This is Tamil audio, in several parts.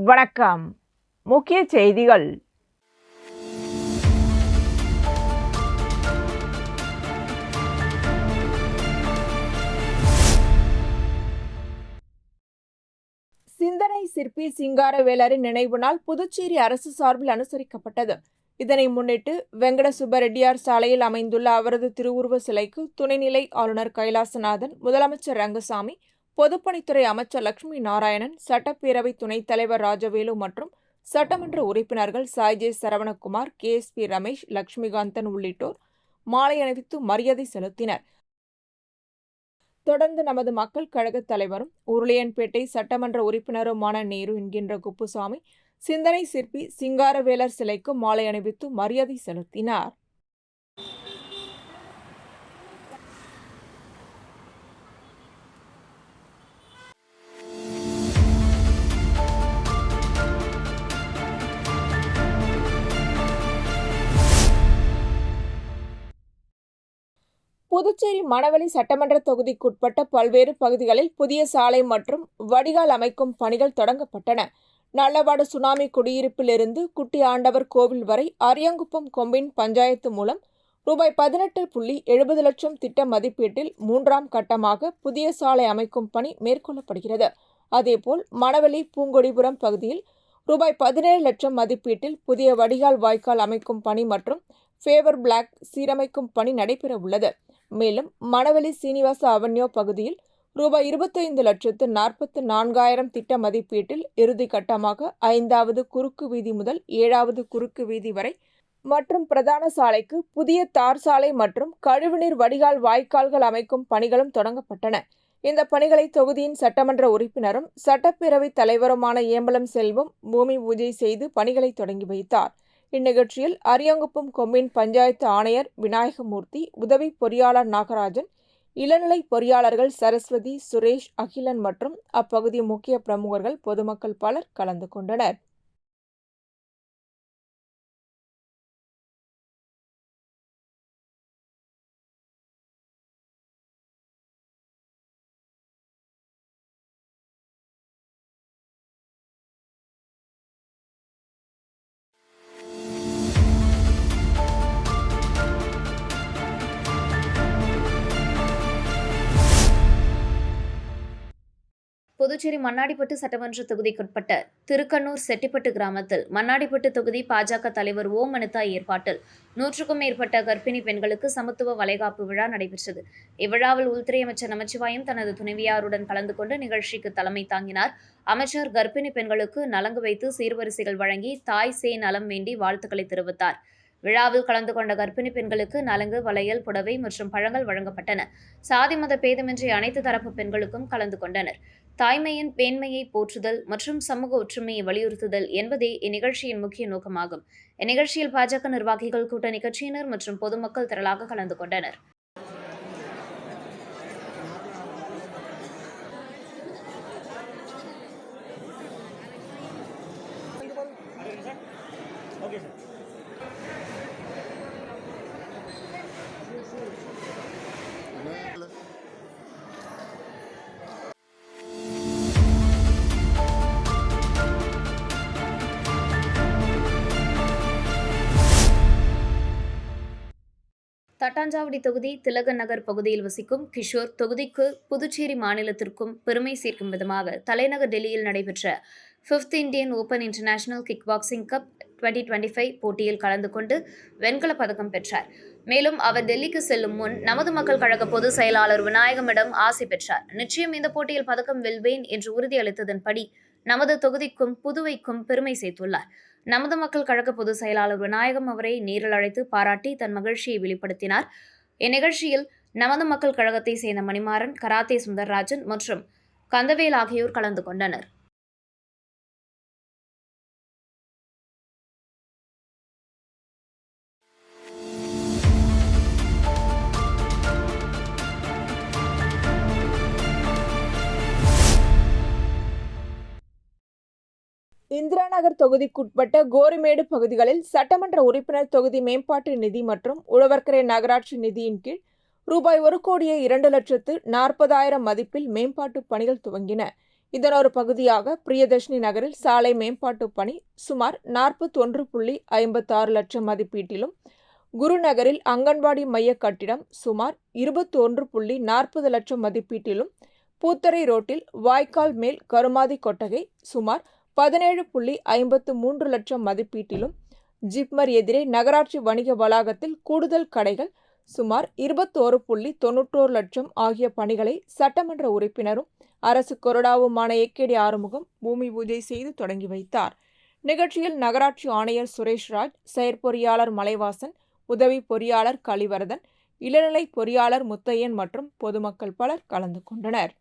வணக்கம். முக்கிய செய்திகள். சிந்தனை சிற்பி சிங்காரவேலரின் நினைவு நாள் புதுச்சேரி அரசு சார்பில் அனுசரிக்கப்பட்டது. இதனை முன்னிட்டு வெங்கட சுப்பரெட்டியார் சாலையில் அமைந்துள்ள அவரது திருவுருவ சிலைக்கு துணைநிலை ஆளுநர் கைலாசநாதன் முதலமைச்சர் ரங்கசாமி பொதுப்பணித்துறை அமைச்சர் லட்சுமி நாராயணன் சட்டப்பேரவை துணைத் தலைவர் ராஜவேலு மற்றும் சட்டமன்ற உறுப்பினர்கள் சாய்ஜே Saravanakumar K S P Ramesh Lakshmikanthan உள்ளிட்டோர் மாலை அணிவித்து மரியாதை செலுத்தினர். தொடர்ந்து நமது மக்கள் கழக தலைவரும் உருளையன்பேட்டை சட்டமன்ற உறுப்பினருமான நேரு என்கின்ற குப்புசாமி சிந்தனை சிற்பி சிங்காரவேலர் சிலைக்கு மாலை அணிவித்து மரியாதை செலுத்தினார். புதுச்சேரி மணவெளி சட்டமன்ற தொகுதிக்குட்பட்ட பல்வேறு பகுதிகளில் புதிய சாலை மற்றும் வடிகால் அமைக்கும் பணிகள் தொடங்கப்பட்டன. நல்லவாடு சுனாமி குடியிருப்பிலிருந்து குட்டி ஆண்டவர் கோவில் வரை அரியங்குப்பம் கொம்பின் பஞ்சாயத்து மூலம் ரூபாய் பதினெட்டு புள்ளி எழுபது லட்சம் திட்ட மதிப்பீட்டில் மூன்றாம் கட்டமாக புதிய சாலை அமைக்கும் பணி மேற்கொள்ளப்படுகிறது. அதேபோல் மணவெளி பூங்கொடிபுரம் பகுதியில் ரூபாய் பதினேழு லட்சம் மதிப்பீட்டில் புதிய வடிகால் வாய்க்கால் அமைக்கும் பணி மற்றும் ஃபேவர் பிளாக் சீரமைக்கும் பணி நடைபெற உள்ளது மேலும் மணவெளி சீனிவாச அவென்யூ பகுதியில் ரூபாய் இருபத்தைந்து லட்சத்து நாற்பத்து நான்காயிரம் திட்ட மதிப்பீட்டில் இறுதி கட்டமாக ஐந்தாவது குறுக்கு வீதி முதல் ஏழாவது குறுக்கு வீதி வரை மற்றும் பிரதான சாலைக்கு புதிய தார் சாலை மற்றும் கழிவுநீர் வடிகால் வாய்க்கால்கள் அமைக்கும் பணிகளும் தொடங்கப்பட்டன. இந்த பணிகளை தொகுதியின் சட்டமன்ற உறுப்பினரும் சட்டப்பேரவைத் தலைவருமான ஏம்பலம் செல்வம் பூமி பூஜை செய்து பணிகளை தொடங்கி வைத்தார். இந்நிகழ்ச்சியில் அரியாங்குப்பம் கொம்மின் பஞ்சாயத்து ஆணையர் விநாயகமூர்த்தி உதவி பொறியாளர் நாகராஜன் இளநிலை பொறியாளர்கள் சரஸ்வதி சுரேஷ் அகிலன் மற்றும் அப்பகுதி முக்கிய பிரமுகர்கள் பொதுமக்கள் பலர் கலந்து கொண்டனர். புதுச்சேரி மண்ணாடிப்பட்டு சட்டமன்ற தொகுதிக்குட்பட்ட திருக்கண்ணூர் செட்டிப்பட்டு கிராமத்தில் மண்ணாடிப்பட்டு தொகுதி பாஜக தலைவர் ஓம் அனிதா ஏற்பாட்டில் நூற்றுக்கும் மேற்பட்ட கர்ப்பிணி பெண்களுக்கு சமத்துவ வளைகாப்பு விழா நடைபெற்றது. இவ்விழாவில் உள்துறை அமைச்சர் நமச்சிவாயம் தனது துணைவியாருடன் கலந்து கொண்டு நிகழ்ச்சிக்கு தலைமை தாங்கினார். அமைச்சர் கர்ப்பிணி பெண்களுக்கு நலங்கு வைத்து சீர்வரிசைகள் வழங்கி தாய் சே நலம் வேண்டி வாழ்த்துக்களை தெரிவித்தார். விழாவில் கலந்து கொண்ட கர்ப்பிணி பெண்களுக்கு நலங்கு வளையல் புடவை மற்றும் பழங்கள் வழங்கப்பட்டன. சாதி மத பேதமின்றி அனைத்து தரப்பு பெண்களுக்கும் கலந்து கொண்டனர். தாய்மையின் பேண்மையை போற்றுதல் மற்றும் சமூக ஒற்றுமையை வலியுறுத்துதல் என்பதே இந்நிகழ்ச்சியின் முக்கிய நோக்கமாகும். இந்நிகழ்ச்சியில் பாஜக நிர்வாகிகள் கூட்டணி கட்சியினர் மற்றும் பொதுமக்கள் திரளாக கலந்து கொண்டனர். தட்டாஞ்சாவடி தொகுதி திலகன் நகர் பகுதியில் வசிக்கும் கிஷோர் தொகுதிக்கு புதுச்சேரி மாநிலத்திற்கும் பெருமை சேர்க்கும் விதமாக தலைநகர் டெல்லியில் நடைபெற்ற fifth Indian open international kick boxing cup twenty twenty five போட்டியில் கலந்து கொண்டு வெண்கலப் பதக்கம் பெற்றார். மேலும் அவர் டெல்லிக்கு செல்லும் முன் நமது மக்கள் கழக பொதுச் செயலாளர் விநாயகமிடம் ஆசை பெற்றார். நிச்சயம் இந்த போட்டியில் பதக்கம் வெல்வேன் என்று உறுதியளித்ததன்படி நமது தொகுதிக்கும் புதுவைக்கும் பெருமை சேர்த்துள்ளார். நமது மக்கள் கழக பொதுச் செயலாளர் விநாயகம் அவரை நேரில் அழைத்து பாராட்டி தன் மகிழ்ச்சியை வெளிப்படுத்தினார். இந்நிகழ்ச்சியில் நமது மக்கள் கழகத்தை சேர்ந்த மணிமாறன் கராத்தே சுந்தர்ராஜன் மற்றும் கந்தவேல் ஆகியோர் கலந்து கொண்டனர். இந்திரா நகர் தொகுதிக்குட்பட்ட கோரிமேடு பகுதிகளில் சட்டமன்ற உறுப்பினர் தொகுதி மேம்பாட்டு நிதி மற்றும் உழவர்கரை நகராட்சி நிதியின் கீழ் ரூபாய் ஒரு கோடியே இரண்டு லட்சத்து நாற்பதாயிரம் மதிப்பில் மேம்பாட்டு பணிகள் துவங்கின. இதன் ஒரு பகுதியாக பிரியதர்ஷினி நகரில் சாலை மேம்பாட்டு பணி சுமார் நாற்பத்தொன்று புள்ளி ஐம்பத்தாறு லட்சம் மதிப்பீட்டிலும் குருநகரில் அங்கன்வாடி மைய கட்டிடம் சுமார் இருபத்தொன்று புள்ளி நாற்பது லட்சம் மதிப்பீட்டிலும் பூத்தரை ரோட்டில் வாய்க்கால் மேல் கருமாதி கொட்டகை சுமார் பதினேழு புள்ளி ஐம்பத்து மூன்று லட்சம் மதிப்பீட்டிலும் ஜிப்மர் எதிரே நகராட்சி வணிக வளாகத்தில் கூடுதல் கடைகள் சுமார் இருபத்தோரு புள்ளி தொன்னூற்றோரு லட்சம் ஆகிய பணிகளை சட்டமன்ற உறுப்பினரும் அரசு கொறடாவுமான ஏகேடி ஆறுமுகம் பூமி பூஜை செய்து தொடங்கி வைத்தார். நிகழ்ச்சியில் நகராட்சி ஆணையர் சுரேஷ்ராஜ் செயற்பொறியாளர் மலைவாசன் உதவி பொறியாளர் கலிவரதன் இளநிலை பொறியாளர் முத்தையன் மற்றும் பொதுமக்கள் பலர் கலந்து கொண்டனர்.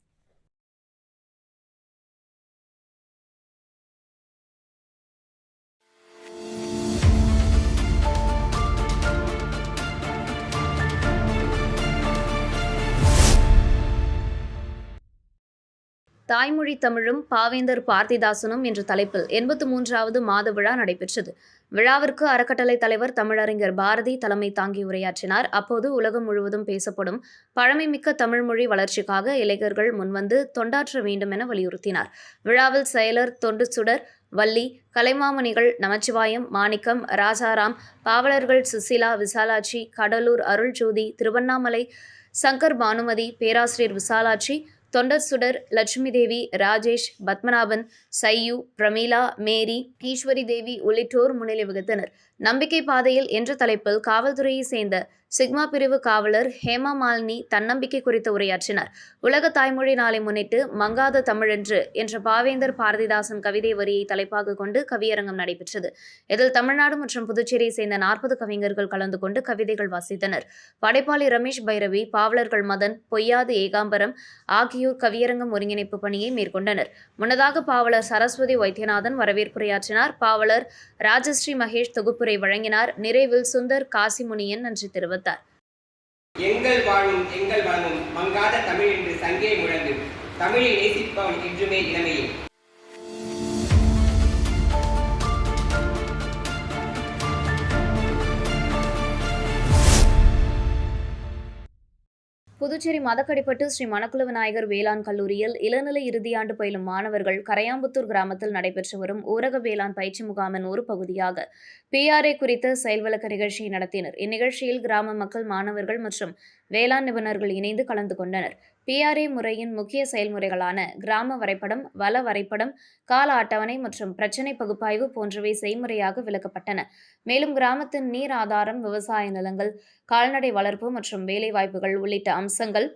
தாய்மொழி தமிழும் பாவேந்தர் பாரதிதாசனும் என்ற தலைப்பில் எண்பத்து மூன்றாவது மாத விழா நடைபெற்றது. விழாவிற்கு அறக்கட்டளை தலைவர் தமிழறிஞர் பாரதி தலைமை தாங்கி உரையாற்றினார். அப்போது உலகம் முழுவதும் பேசப்படும் பழமைமிக்க தமிழ்மொழி வளர்ச்சிக்காக இளைஞர்கள் முன்வந்து தொண்டாற்ற வேண்டும் என வலியுறுத்தினார். விழாவில் செயலர் தொண்டு சுடர் வள்ளி கலைமாமணிகள் நமச்சிவாயம் மாணிக்கம் ராஜாராம் பாவலர்கள் சுசிலா விசாலாட்சி கடலூர் அருள்ஜோதி திருவண்ணாமலை சங்கர் பானுமதி பேராசிரியர் விசாலாட்சி தொண்டர் சுடர் லட்சுமி தேவி ராஜேஷ் பத்மநாபன் சையு பிரமீளா மேரி ஈஸ்வரி தேவி உள்ளிட்டோர் முன்னிலை வகித்தனர். நம்பிக்கை பாதையில் என்ற தலைப்பில் காவல்துறையை சேர்ந்த சிக்மா பிரிவு காவலர் ஹேமா மாலினி தன்னம்பிக்கை குறித்து உரையாற்றினார். உலக தாய்மொழி நாளை முன்னிட்டு மங்காத தமிழென்று என்ற பாவேந்தர் பாரதிதாசன் கவிதை வரியை தலைப்பாக கொண்டு கவியரங்கம் நடைபெற்றது. இதில் தமிழ்நாடு மற்றும் புதுச்சேரியை சேர்ந்த நாற்பது கவிஞர்கள் கலந்து கொண்டு கவிதைகள் வாசித்தனர். படைப்பாளி ரமேஷ் பைரவி பாவலர்கள் மதன் பொய்யாது ஏகாம்பரம் ஆகியோர் கவியரங்கம் ஒருங்கிணைப்பு பணியை மேற்கொண்டனர். முன்னதாக பாவலர் சரஸ்வதி வைத்தியநாதன் வரவேற்புரையாற்றினார். பாவலர் ராஜஸ்ரீ மகேஷ் தொகுப்பு தொகுப்புரை வழங்கினார் நிறைவில் சுந்தர் காசிமுனியன். நன்றி தெரிவித்தார். எங்கள் வாழும் எங்கள் வளமும் மங்காத தமிழ் என்று சங்கே முழங்கு தமிழை நேசிப்பவன் என்றுமே இளமையே. புதுச்சேரி மதக்கடிப்பட்டு ஸ்ரீ மணக்குள விநாயகர் வேளாண் கல்லூரியில் இளநிலை இறுதியாண்டு பயிலும் மாணவர்கள் கரையாம்புத்தூர் கிராமத்தில் நடைபெற்று வரும் ஊரக வேளாண் பயிற்சி முகாமின் ஒரு பகுதியாக பிஆர்ஏ குறித்த செயல்விளக்க நிகழ்ச்சியை நடத்தினர். இந்நிகழ்ச்சியில் கிராம மக்கள் மாணவர்கள் மற்றும் வேளாண் நிபுணர்கள் இணைந்து கலந்து கொண்டனர். பிஆர்ஏ முறையின் முக்கிய செயல்முறைகளான கிராம வரைபடம் வள வரைபடம் கால அட்டவணை மற்றும் பிரச்சினை பகுப்பாய்வு போன்றவை செய்முறையாக விளக்கப்பட்டன. மேலும் கிராமத்தின் நீர் ஆதாரம் விவசாய நிலங்கள் கால்நடை வளர்ப்பு மற்றும் வேலைவாய்ப்புகள் உள்ளிட்ட அம்சங்கள்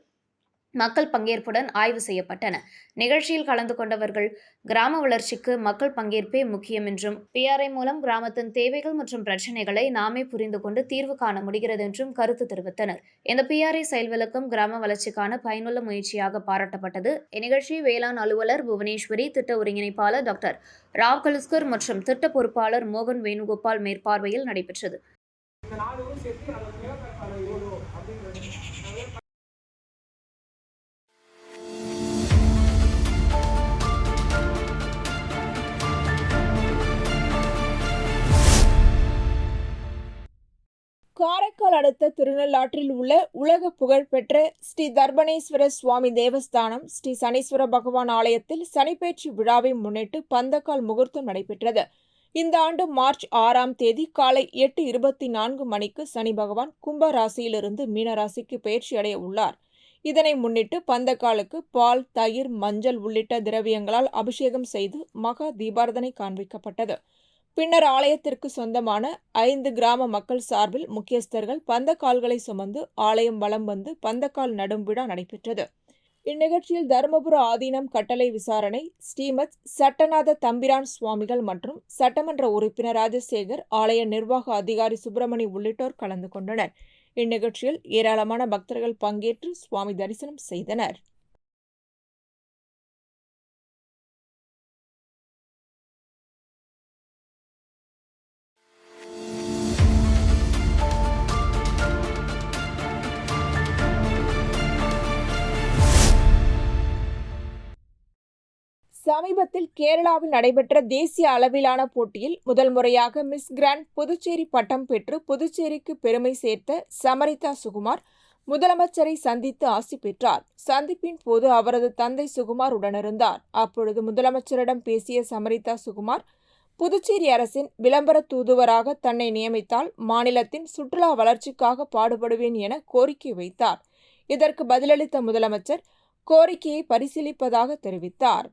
மக்கள் பங்கேற்புடன் ஆய்வு செய்யப்பட்டன. நிகழ்ச்சியில் கலந்து கொண்டவர்கள் கிராம வளர்ச்சிக்கு மக்கள் பங்கேற்பே முக்கியம் என்றும் பிஆர்ஐ மூலம் கிராமத்தின் தேவைகள் மற்றும் பிரச்சினைகளை நாமே புரிந்து கொண்டு தீர்வு காண முடிகிறது என்றும் கருத்து தெரிவித்தனர். இந்த பிஆர்ஐ செயல்விளக்கம் கிராம வளர்ச்சிக்கான பயனுள்ள முயற்சியாக பாராட்டப்பட்டது. இந்நிகழ்ச்சி வேளாண் அலுவலர் புவனேஸ்வரி திட்ட ஒருங்கிணைப்பாளர் டாக்டர் ராவ் கலுஸ்கர் மற்றும் திட்ட பொறுப்பாளர் மோகன் வேணுகோபால் மேற்பார்வையில் நடைபெற்றது. காரைக்கால் அடுத்த திருநள்ளாற்றில் உள்ள உலக புகழ்பெற்ற ஸ்ரீ தர்பணேஸ்வர சுவாமி தேவஸ்தானம் ஸ்ரீ சனீஸ்வர பகவான் ஆலயத்தில் சனிப்பெயர்ச்சி விழாவை முன்னிட்டு பந்தக்கால் முகூர்த்தம் நடைபெற்றது. இந்த ஆண்டு மார்ச் ஆறாம் தேதி காலை எட்டு இருபத்தி நான்கு மணிக்கு சனி பகவான் கும்ப ராசியிலிருந்து மீன ராசிக்கு பயிற்சி அடைய உள்ளார். இதனை முன்னிட்டு பந்தக்காலுக்கு பால் தயிர் மஞ்சள் உள்ளிட்ட திரவியங்களால் அபிஷேகம் செய்து மகா தீபாரதனை காண்பிக்கப்பட்டது. பின்னர் ஆலயத்திற்கு சொந்தமான ஐந்து கிராம மக்கள் சார்பில் முக்கியஸ்தர்கள் பந்தக்கால்களை சுமந்து ஆலயம் வலம் வந்து பந்தக்கால் நடும் விழா நடைபெற்றது. இந்நிகழ்ச்சியில் தருமபுர ஆதீனம் கட்டளை விசாரணை ஸ்ரீமத் சட்டநாத தம்பிரான் சுவாமிகள் மற்றும் சட்டமன்ற உறுப்பினர் ராஜசேகர் ஆலய நிர்வாக அதிகாரி சுப்பிரமணி உள்ளிட்டோர் கலந்து கொண்டனர். இந்நிகழ்ச்சியில் ஏராளமான பக்தர்கள் பங்கேற்று சுவாமி தரிசனம் செய்தனர். சமீபத்தில் கேரளாவில் நடைபெற்ற தேசிய அளவிலான போட்டியில் முதல் முறையாக மிஸ் கிராண்ட் புதுச்சேரி பட்டம் பெற்று புதுச்சேரிக்கு பெருமை சேர்த்த சமரிதா சுகுமார் முதலமைச்சரை சந்தித்து ஆசி பெற்றார். சந்திப்பின் போது அவரது தந்தை சுகுமார் உடனிருந்தார். அப்பொழுது முதலமைச்சரிடம் பேசிய சமரிதா சுகுமார் புதுச்சேரி அரசின் விளம்பர தூதுவராக தன்னை நியமித்தால் மாநிலத்தின் சுற்றுலா வளர்ச்சிக்காக பாடுபடுவேன் என கோரிக்கை வைத்தார். இதற்கு பதிலளித்த முதலமைச்சர் கோரிக்கையை பரிசீலிப்பதாக தெரிவித்தார்.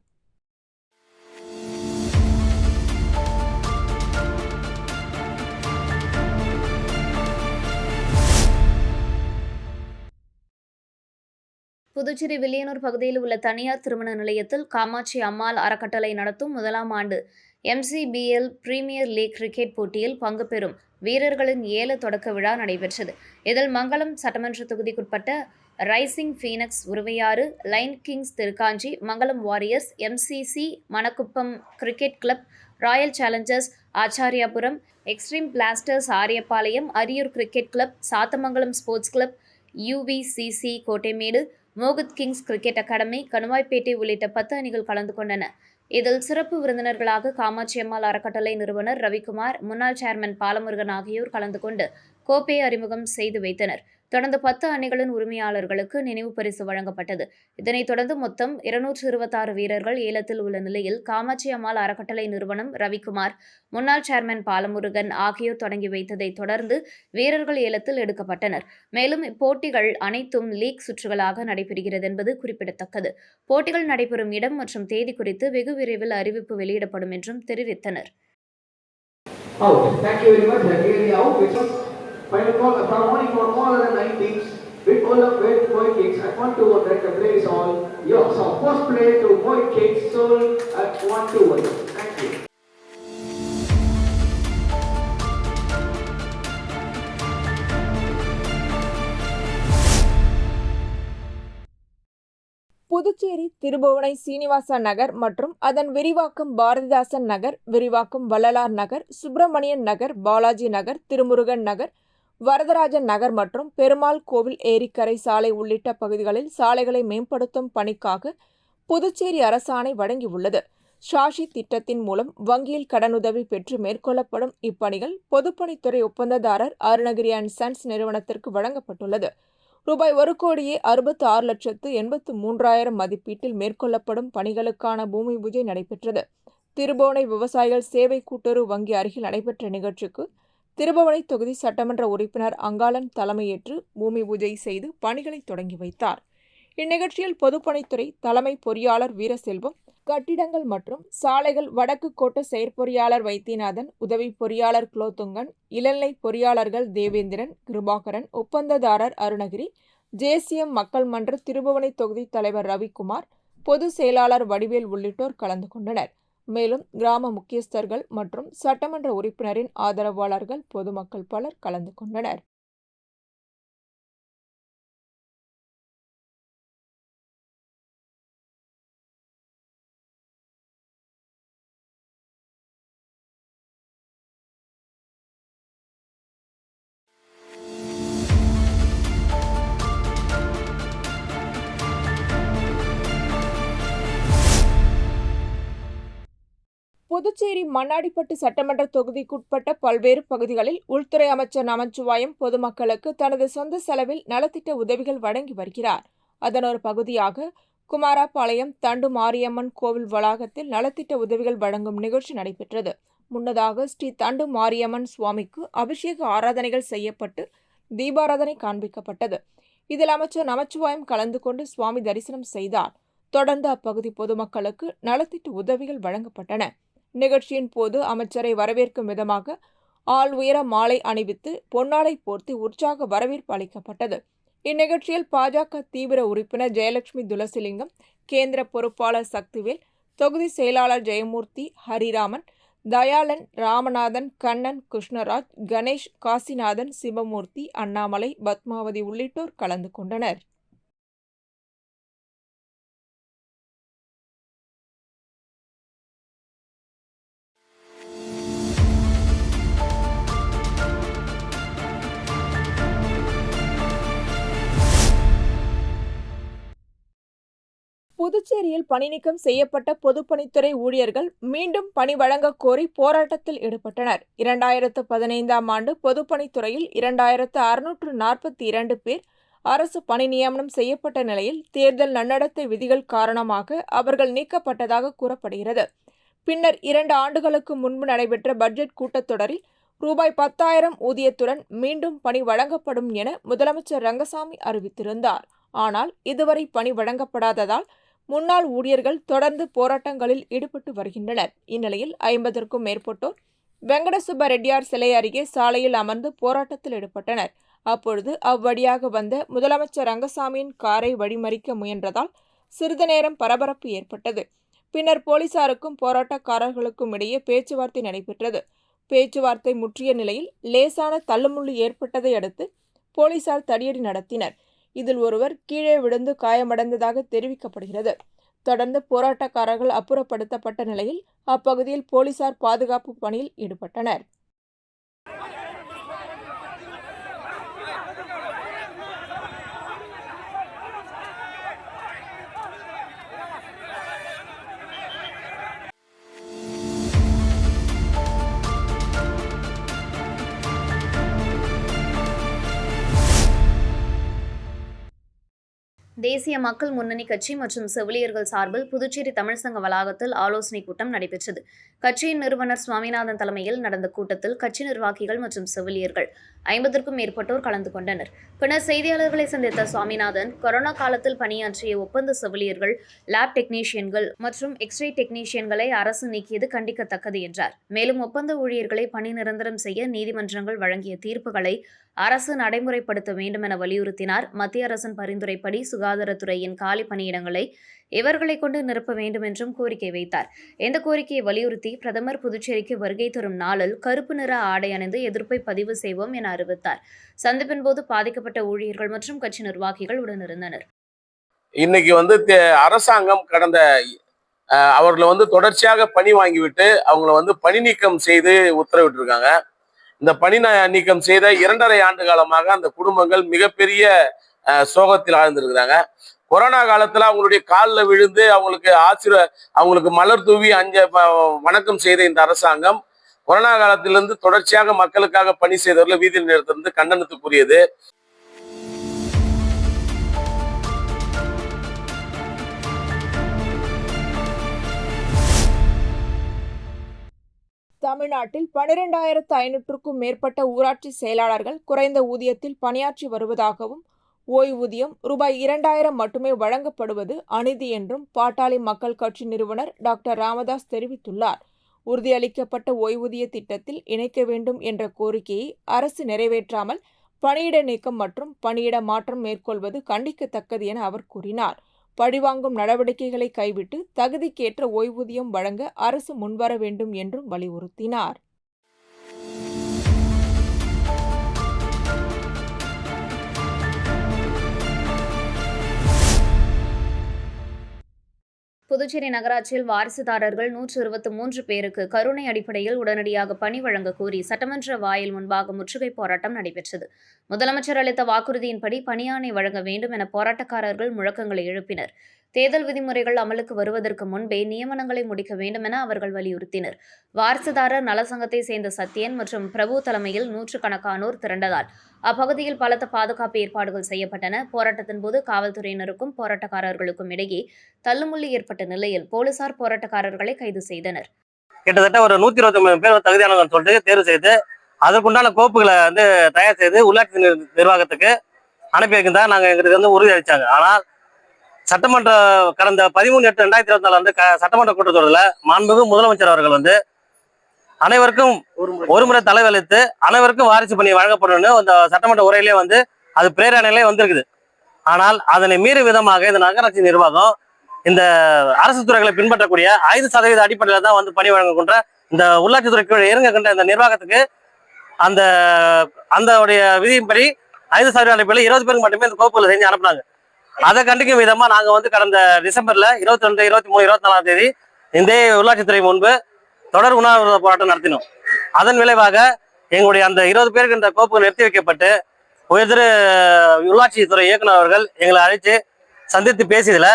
புதுச்சேரி வில்லியனூர் பகுதியில் உள்ள தனியார் திருமண நிலையத்தில் காமாட்சி அம்மாள் அறக்கட்டளை நடத்தும் முதலாம் ஆண்டு எம்சிபிஎல் பிரீமியர் லீக் கிரிக்கெட் போட்டியில் பங்கு பெறும் வீரர்களின் ஏல தொடக்க விழா நடைபெற்றது. இதில் மங்களம் சட்டமன்ற தொகுதிக்குட்பட்ட rising phoenix Uruvaiyaru line kings Thirukkanji Mangalam warriors MCC Manakkuppam cricket club royal challengers Acharyapuram extreme blasters Ariyapalayam Ariyur cricket club Sathamangalam sports club UVCC Kottaimedu மோகத் kings cricket academy Kanuvaipettai உள்ளிட்ட பத்து அணிகள் கலந்து கொண்டன. இதில் சிறப்பு விருந்தினர்களாக காமாட்சி அம்மாள் அறக்கட்டளை நிறுவனர் ரவிக்குமார் முன்னாள் சேர்மன் பாலமுருகன் ஆகியோர் கலந்து கொண்டு கோப்பையை அறிமுகம் செய்து வைத்தனர். தொடர்ந்து பத்து அணிகளின் உரிமையாளர்களுக்கு நினைவு பரிசு வழங்கப்பட்டது இதனைத் தொடர்ந்து மொத்தம் இருநூற்று இருபத்தாறு வீரர்கள் ஏலத்தில் உள்ள நிலையில் காமாட்சி அம்மாள் அறக்கட்டளை நிறுவனம் ரவிக்குமார் முன்னாள் சேர்மன் பாலமுருகன் ஆகியோர் தொடங்கி வைத்ததைத் தொடர்ந்து வீரர்கள் ஏலத்தில் எடுக்கப்பட்டனர் மேலும் இப்போட்டிகள் அனைத்தும் லீக் சுற்றுகளாக நடைபெறுகிறது என்பது குறிப்பிடத்தக்கது போட்டிகள் நடைபெறும் இடம் மற்றும் தேதி குறித்து வெகு விரைவில் அறிவிப்பு வெளியிடப்படும் என்றும் தெரிவித்தனர் Oh, thank you very much. Really out. Which was final call from morning for all other nine teams. With all of with Boy Kicks at one to one, that The play is all yours. So first play to Boy Kicks, Soul at one to one. Thank you. Puducherry Thirubuvanai Srinivasa நகர் மற்றும் அதன் விரிவாக்கம் பாரதிதாசன் நகர் விரிவாக்கம் வள்ளலார் நகர் சுப்பிரமணியன் நகர் பாலாஜி நகர் திருமுருகன் நகர் வரதராஜன் நகர் மற்றும் பெருமாள் கோவில் ஏரிக்கரை சாலை உள்ளிட்ட பகுதிகளில் சாலைகளை மேம்படுத்தும் பணிக்காக புதுச்சேரி அரசாணை வழங்கியுள்ளது. ஷாஷி திட்டத்தின் மூலம் வங்கியில் கடனுதவி பெற்று மேற்கொள்ளப்படும் இப்பணிகள் பொதுப்பணித்துறை ஒப்பந்ததாரர் அருணகிரி அண்ட் சன்ஸ் நிறுவனத்திற்கு வழங்கப்பட்டுள்ளது. ரூபாய் ஒரு கோடியே அறுபத்து ஆறு லட்சத்து எண்பத்து மூன்றாயிரம் மதிப்பீட்டில் மேற்கொள்ளப்படும் பணிகளுக்கான பூமி பூஜை நடைபெற்றது. திருபுவனை விவசாயிகள் சேவை கூட்டுறவு வங்கி அருகில் நடைபெற்ற நிகழ்ச்சிக்கு திருபுவனை தொகுதி சட்டமன்ற உறுப்பினர் அங்காளன் தலைமையேற்று பூமி பூஜை செய்து பணிகளை தொடங்கி வைத்தார். இந்நிகழ்ச்சியில் பொதுப்பணித்துறை தலைமை பொறியாளர் வீரசெல்வம் கட்டிடங்கள் மற்றும் சாலைகள் வடக்கு கோட்ட செயற்பொறியாளர் வைத்தியநாதன் உதவி பொறியாளர் குலோத்துங்கன் இளநிலை பொறியாளர்கள் தேவேந்திரன் கிருபாகரன் ஒப்பந்ததாரர் அருணகிரி ஜேசிஎம் மக்கள் மன்ற திருபுவனை தொகுதி தலைவர் ரவிக்குமார் பொது செயலாளர் வடிவேல் உள்ளிட்டோர் கலந்து கொண்டனர். மேலும் கிராம முக்கியஸ்தர்கள் மற்றும் சட்டமன்ற உறுப்பினரின் ஆதரவாளர்கள் பொதுமக்கள் பலர் கலந்து கொண்டனர். புதுச்சேரி மண்ணாடிப்பட்டு சட்டமன்ற தொகுதிக்குட்பட்ட பல்வேறு பகுதிகளில் உள்துறை அமைச்சர் நமச்சிவாயம் பொதுமக்களுக்கு தனது சொந்த செலவில் நலத்திட்ட உதவிகள் வழங்கி வருகிறார். அதன் ஒரு பகுதியாக குமாராபாளையம் தண்டு மாரியம்மன் கோவில் வளாகத்தில் நலத்திட்ட உதவிகள் வழங்கும் நிகழ்ச்சி நடைபெற்றது. முன்னதாக ஸ்ரீ தண்டு மாரியம்மன் சுவாமிக்கு அபிஷேக ஆராதனைகள் செய்யப்பட்டு தீபாராதனை காண்பிக்கப்பட்டது. இதில் அமைச்சர் நமச்சிவாயம் கலந்து கொண்டு சுவாமி தரிசனம் செய்தார். தொடர்ந்து அப்பகுதி பொதுமக்களுக்கு நலத்திட்ட உதவிகள் வழங்கப்பட்டன. நிகழ்ச்சியின் போது அமைச்சரை வரவேற்கும் விதமாக ஆள் உயர மாலை அணிவித்து பொன்னாடை போர்த்தி உற்சாக வரவேற்பு அளிக்கப்பட்டது. இந்நிகழ்ச்சியில் பாஜக தீவிர உறுப்பினர் ஜெயலட்சுமி துளசிலிங்கம் கேந்திர பொறுப்பாளர் சக்திவேல் தொகுதி செயலாளர் ஜெயமூர்த்தி ஹரிராமன் தயாளன் ராமநாதன் கண்ணன் கிருஷ்ணராஜ் கணேஷ் காசிநாதன் சிவமூர்த்தி அண்ணாமலை பத்மாவதி உள்ளிட்டோர் கலந்து கொண்டனர். புதுச்சேரியில் பணிநீக்கம் செய்யப்பட்ட பொதுப்பணித்துறை ஊழியர்கள் மீண்டும் பணி வழங்கக் கோரி போராட்டத்தில் ஈடுபட்டனர். இரண்டாயிரத்து பதினைந்தாம் ஆண்டு பொதுப்பணித்துறையில் இரண்டாயிரத்து அறுநூற்று நாற்பத்தி இரண்டு பேர் அரசு பணி நியமனம் செய்யப்பட்ட நிலையில் தேர்தல் நன்னடத்தை விதிகள் காரணமாக அவர்கள் நீக்கப்பட்டதாக கூறப்படுகிறது. பின்னர் இரண்டு ஆண்டுகளுக்கு முன்பு நடைபெற்ற பட்ஜெட் கூட்டத்தொடரில் ரூபாய் பத்தாயிரம் ஊதியத்துடன் மீண்டும் பணி வழங்கப்படும் என முதலமைச்சர் ரங்கசாமி அறிவித்திருந்தார். ஆனால் இதுவரை பணி வழங்கப்படாததால் முன்னாள் ஊழியர்கள் தொடர்ந்து போராட்டங்களில் ஈடுபட்டு வருகின்றனர். இந்நிலையில் ஐம்பதற்கும் மேற்பட்டோர் வெங்கடசுப்ப ரெட்டியார் சிலை அருகே சாலையில் அமர்ந்து போராட்டத்தில் ஈடுபட்டனர். அப்பொழுது அவ்வழியாக வந்த முதலமைச்சர் ரங்கசாமியின் காரை வழிமறிக்க முயன்றதால் சிறிது நேரம் பரபரப்பு ஏற்பட்டது. பின்னர் போலீசாருக்கும் போராட்டக்காரர்களுக்கும் இடையே பேச்சுவார்த்தை நடைபெற்றது. பேச்சுவார்த்தை முற்றிய நிலையில் லேசான தள்ளுமுள்ளு ஏற்பட்டதை அடுத்து போலீசார் தடியடி நடத்தினர். இதில் ஒருவர் கீழே விழுந்து காயமடைந்ததாக தெரிவிக்கப்படுகிறது. தொடர்ந்து போராட்டக்காரர்கள் அப்புறப்படுத்தப்பட்ட நிலையில் அப்பகுதியில் போலீசார் பாதுகாப்பு பணியில் ஈடுபட்டனர். தேசிய மக்கள் முன்னணி கட்சி மற்றும் செவிலியர்கள் சார்பில் புதுச்சேரி தமிழ்சங்க வளாகத்தில் ஆலோசனைக் கூட்டம் நடைபெற்றது. கட்சியின் நிறுவனர் சுவாமிநாதன் தலைமையில் நடந்த கூட்டத்தில் கட்சி நிர்வாகிகள் மற்றும் செவிலியர்கள் ஐம்பதற்கும் மேற்பட்டோர் கலந்து கொண்டனர். பின்னர் செய்தியாளர்களை சந்தித்த சுவாமிநாதன் கொரோனா காலத்தில் பணியாற்றிய ஒப்பந்த செவிலியர்கள் லேப் டெக்னீஷியன்கள் மற்றும் எக்ஸ்ரே டெக்னீஷியன்களை அரசு நீக்கியது கண்டிக்கத்தக்கது என்றார். மேலும் ஒப்பந்த ஊழியர்களை பணி நிரந்தரம் செய்ய நீதிமன்றங்கள் வழங்கிய தீர்ப்புகளை அரசு நடைமுறைப்படுத்த வேண்டும் என வலியுறுத்தினார். மத்திய அரசின் பரிந்துரைப்படி சுகாதாரத்துறையின் காலி பணியிடங்களை இவர்களை கொண்டு நிரப்ப வேண்டும் என்றும் கோரிக்கை வைத்தார். இந்த கோரிக்கையை வலியுறுத்தி பிரதமர் புதுச்சேரிக்கு வருகை தரும் நாளில் கருப்பு நிற ஆடை அணிந்து எதிர்ப்பை பதிவு செய்வோம் என அறிவித்தார். சந்திப்பின் போது பாதிக்கப்பட்ட ஊழியர்கள் மற்றும் கட்சி நிர்வாகிகள் உடனிருந்தனர். இன்னைக்கு வந்து அரசாங்கம் கடந்த அவர்களை வந்து தொடர்ச்சியாக பணி வாங்கிவிட்டு அவங்கள வந்து பணி நீக்கம் செய்து உத்தரவிட்டிருக்காங்க. இந்த பணி நீக்கம் செய்த இரண்டரை ஆண்டு காலமாக அந்த குடும்பங்கள் மிகப்பெரிய அஹ், சோகத்தில் ஆழ்ந்திருக்கிறாங்க. கொரோனா காலத்துல அவங்களுடைய காலில் விழுந்து அவங்களுக்கு ஆசிர அவங்களுக்கு மலர் தூவி அஞ்ச வணக்கம் செய்த இந்த அரசாங்கம் கொரோனா காலத்திலிருந்து தொடர்ச்சியாக மக்களுக்காக பணி செய்தவர்களை வீதியில் நிறுத்திருந்து கண்டனத்துக்குரியது. தமிழ்நாட்டில் பனிரெண்டாயிரத்து ஐநூற்றுக்கும் மேற்பட்ட ஊராட்சி செயலாளர்கள் குறைந்த ஊதியத்தில் பணியாற்றி வருவதாகவும் ஓய்வூதியம் ரூபாய் இரண்டாயிரம் மட்டுமே வழங்கப்படுவது அநீதி என்றும் பாட்டாளி மக்கள் கட்சி நிறுவனர் டாக்டர் ராமதாஸ் தெரிவித்துள்ளார். உறுதியளிக்கப்பட்ட ஓய்வூதிய திட்டத்தில் இணைக்க வேண்டும் என்ற கோரிக்கையை அரசு நிறைவேற்றாமல் பணியிட நீக்கம் மற்றும் பணியிட மாற்றம் மேற்கொள்வது கண்டிக்கத்தக்கது என அவர் கூறினார். பழிவாங்கும் நடவடிக்கைகளை கைவிட்டு தகுதிக்கேற்ற ஓய்வூதியம் வழங்க அரசு முன்வர வேண்டும் என்றும் வலியுறுத்தினார். புதுச்சேரி நகராட்சியில் வாரிசுதாரர்கள் நூற்று இருபத்தி மூன்று பேருக்கு கருணை அடிப்படையில் உடனடியாக பணி வழங்க கோரி சட்டமன்ற வாயில் முன்பாக முற்றுகை போராட்டம் நடைபெற்றது. முதலமைச்சர் அளித்த வாக்குறுதியின்படி பணியாணை வழங்க வேண்டும் என போராட்டக்காரர்கள் முழக்கங்களை எழுப்பினர். தேர்தல் விதிமுறைகள் அமலுக்கு வருவதற்கு முன்பே நியமனங்களை முடிக்க வேண்டும் என அவர்கள் வலியுறுத்தினர். வாரிசுதாரர் நலசங்கத்தை சேர்ந்த சத்யன் மற்றும் பிரபு தலைமையில் நூற்றுக்கணக்கானோர் திரண்டதால் அப்பகுதியில் பலத்த பாதுகாப்பு ஏற்பாடுகள் செய்யப்பட்டன. போராட்டத்தின் போது காவல்துறையினருக்கும் போராட்டக்காரர்களுக்கும் இடையே தள்ளுமுள்ளு ஏற்பட்ட நிலையில் போலீசார் போராட்டக்காரர்களை கைது செய்தனர். கிட்டத்தட்ட ஒரு நூத்தி இருபத்தி மூணு பேர் தகுதியானவர்கள் சொல்லிட்டு தேர்வு செய்து அதற்குண்டான கோப்புகளை வந்து தயார் செய்து உள்ளாட்சி நிர்வாகத்துக்கு அனுப்பி வைக்கிறதா நாங்க எங்களுக்கு வந்து உறுதி அளித்தாங்க ஆனால் சட்டமன்ற கடந்த பதிமூணு எட்டு ரெண்டாயிரத்தி இருபத்தி நாலு வந்து சட்டமன்ற கூட்டத்தொடரில் மாண்புமிகு முதலமைச்சர் அவர்கள் வந்து அனைவருக்கும் ஒரு முறை தலைவலித்து அனைவருக்கும் வாரிசு பணி வழங்கப்படும்னு அந்த சட்டமன்ற உரையிலே வந்து அது பிரேரணையிலே வந்திருக்குது. ஆனால் அதனை மீறும் விதமாக இந்த நகராட்சி நிர்வாகம் இந்த அரசு துறைகளை பின்பற்றக்கூடிய ஐந்து சதவீத அடிப்படையில் தான் வந்து பணி வழங்குகின்ற இந்த உள்ளாட்சித்துறை கீழே இறங்குகின்ற இந்த நிர்வாகத்துக்கு அந்த அந்த விதியின்படி ஐந்து சதவீத அடிப்படையில் இருபது பேருக்கு மட்டுமே இந்த கோப்புகளை செஞ்சு அனுப்புனாங்க. அதை கண்டிக்கும் விதமா நாங்க வந்து கடந்த டிசம்பர்ல இருபத்தி ரெண்டு இருபத்தி மூணு இருபத்தி நாலாம் தேதி இந்த உள்ளாட்சித்துறை முன்பு தொடர் உண்ணாவிரத போராட்டம் நடத்தினோம். அதன் விளைவாக எங்களுடைய அந்த இருபது பேருக்கு இந்த கோப்புகள் நிறுத்தி வைக்கப்பட்டு உயர்திரு உள்ளாட்சித்துறை இயக்குநர் அவர்கள் எங்களை அழைத்து சந்தித்து பேசியதுல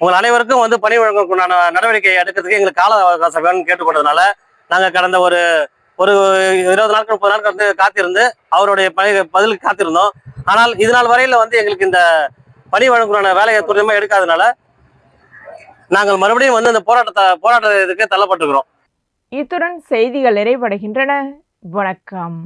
உங்கள் அனைவருக்கும் வந்து பணி வழங்கக்கூடிய நடவடிக்கை எடுக்கிறதுக்கு எங்களுக்கு கால அவகாசம் வேணும்னு கேட்டுக்கொண்டதுனால நாங்கள் கடந்த ஒரு ஒரு இருபது நாட்கள் முப்பது நாட்கள் வந்து காத்திருந்து அவருடைய பதிலுக்கு காத்திருந்தோம். ஆனால் இது நாள் வரையில வந்து எங்களுக்கு இந்த பணி வழங்குறான வேலையை துரிதமாக எடுக்காதனால நாங்கள் மறுபடியும் வந்து அந்த போராட்டத்தை போராட்ட இதுக்கு தள்ளப்பட்டிருக்கிறோம். இத்துடன் செய்திகள் நிறைவடைகின்றன. வணக்கம்.